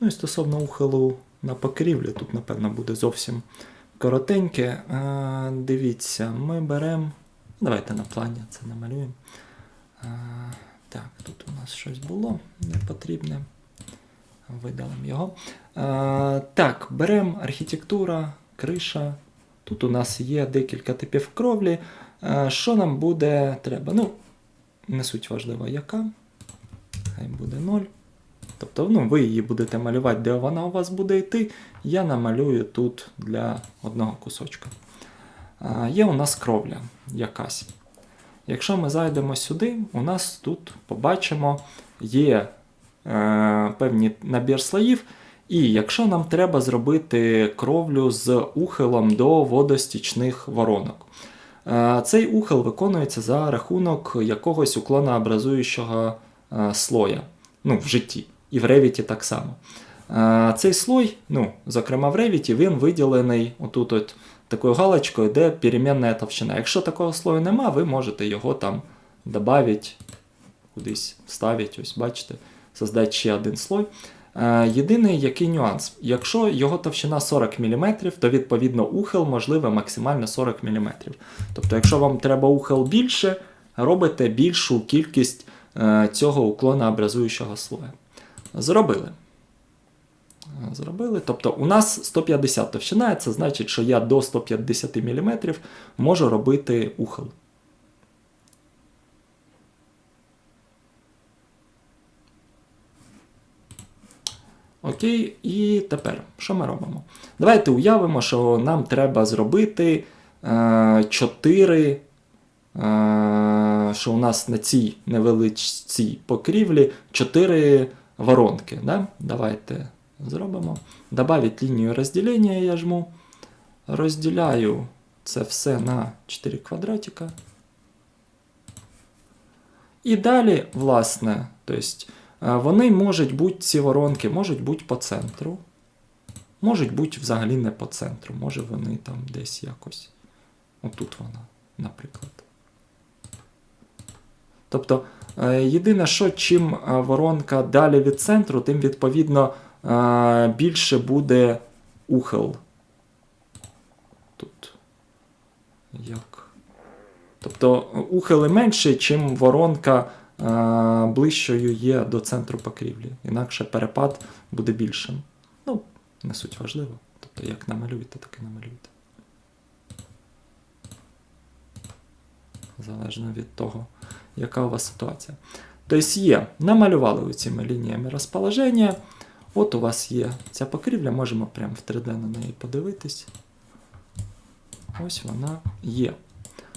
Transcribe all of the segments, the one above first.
Ну і стосовно ухилу на покрівлю, тут, напевно, буде зовсім коротеньке. Е, дивіться, ми беремо. Давайте на плані це намалюємо. Е, так, тут у нас щось було непотрібне. Видалимо його. Е, так, беремо архітектура, криша. Тут у нас є декілька типів кровлі. Е, що нам буде треба? Ну, не суть важливо, яка. Хай буде 0. Тобто, ну, ви її будете малювати, де вона у вас буде йти. Я намалюю тут для одного кусочка. А, Є у нас кровля якась. Якщо ми зайдемо сюди, у нас тут побачимо є е, певний набір слоїв. І якщо нам треба зробити кровлю з ухилом до водостічних воронок, е, цей ухил виконується за рахунок якогось уклонообразуючого е, слоя ну, в житті. І в Revit так само. Е, Цей слой, ну, зокрема в Revit, він виділений отут от такою галочкою, де перемінна товщина. Якщо такого слою нема, ви можете його там додати, кудись вставити, ось бачите, создати ще один слой. Е, Єдиний який нюанс. Якщо його товщина 40 мм, то відповідно ухил можливе максимально 40 мм. Тобто, якщо вам треба ухил більше, робите більшу кількість е, цього уклонообразуючого слоя. Зробили. Зробили. Тобто у нас 150 товщина, це значить, що я до 150 мм можу робити ухил. Окей, і тепер, що ми робимо? Давайте уявимо, що нам треба зробити е, 4, е, що у нас на цій невеличкій покрівлі 4 воронки. Да? Давайте зробимо. Добавить лінію розділення я жму. Розділяю це все на 4 квадратика. І далі, власне, тобто, е, вони можуть бути, ці воронки, можуть бути по центру. Можуть бути взагалі не по центру. Може вони там десь якось. Отут вона, наприклад. Тобто, е, єдине, що чим е, воронка далі від центру, тим відповідно е, більше буде ухил. Тут. Як? Тобто ухили менше, чим воронка ближчою є до центру покрівлі. Інакше перепад буде більшим. Ну, не суть важливо. Тобто, як намалюєте, так і намалюєте. Залежно від того, яка у вас ситуація. Тобто є, намалювали цими лініями розположення. От у вас є ця покрівля, можемо прямо в 3D на неї подивитись. Ось вона є.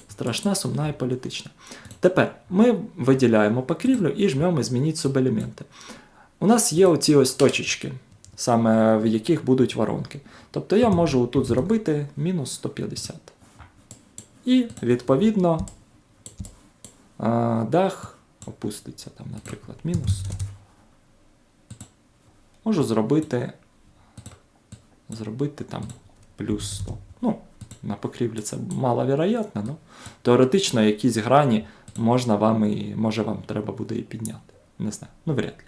Страшна, сумна і політична. Тепер ми виділяємо покрівлю і жмемо змінити субелементи. У нас є оці ось точечки, саме в яких будуть воронки. Тобто я можу тут зробити мінус 150. І, відповідно, дах опуститься, там, наприклад, мінус 100. Можу зробити, зробити там плюс 100. Ну, на покрівлі це маловероятно, ну, теоретично якісь грані можна вам і, може вам треба буде і підняти. Не знаю, ну вряд ли.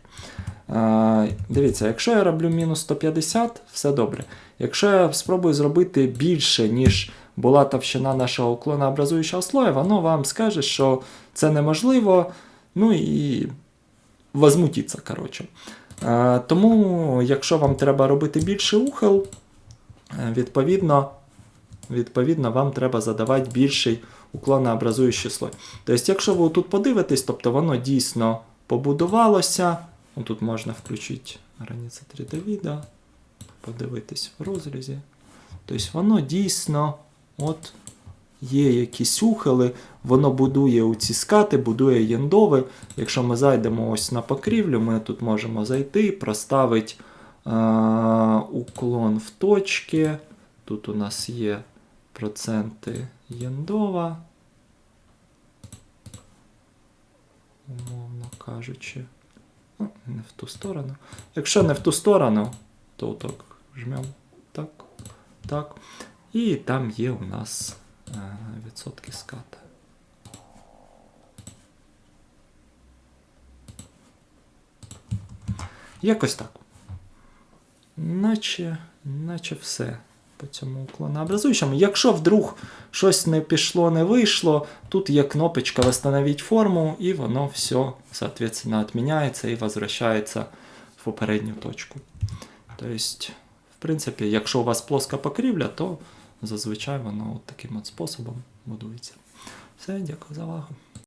А, дивіться, якщо я роблю мінус 150, все добре. Якщо я спробую зробити більше, ніж була товщина нашого уклонообразуючого слоя, воно вам скаже, що це неможливо, ну і возмутіться, коротше. Тому, якщо вам треба робити більший ухил, е, відповідно, відповідно, вам треба задавати більший уклонообразуючий слой. Тобто, якщо ви тут подивитесь, тобто воно дійсно побудувалося. Тут можна включити границя 3D відео, подивитись в розрізі. Тобто воно дійсно от є якісь ухили, воно будує у ці скати, будує єндови. Якщо ми зайдемо ось на покрівлю, ми тут можемо зайти, проставити е- уклон в точки. Тут у нас є проценти єндова. Умовно кажучи. Не в ту сторону. Якщо не в ту сторону, то так жмемо так, так. І там є у нас е, відсотки ската. Якось так. наче, наче все по цьому уклонообразуючому. Якщо вдруг щось не пішло, не вийшло, тут є кнопочка «Восстановить форму, і воно все, соответственно, відміняється і возвращається в попередню точку. Тобто, в принципі, якщо у вас плоска покрівля, то зазвичай воно от таким от способом будується. Все, дякую за увагу.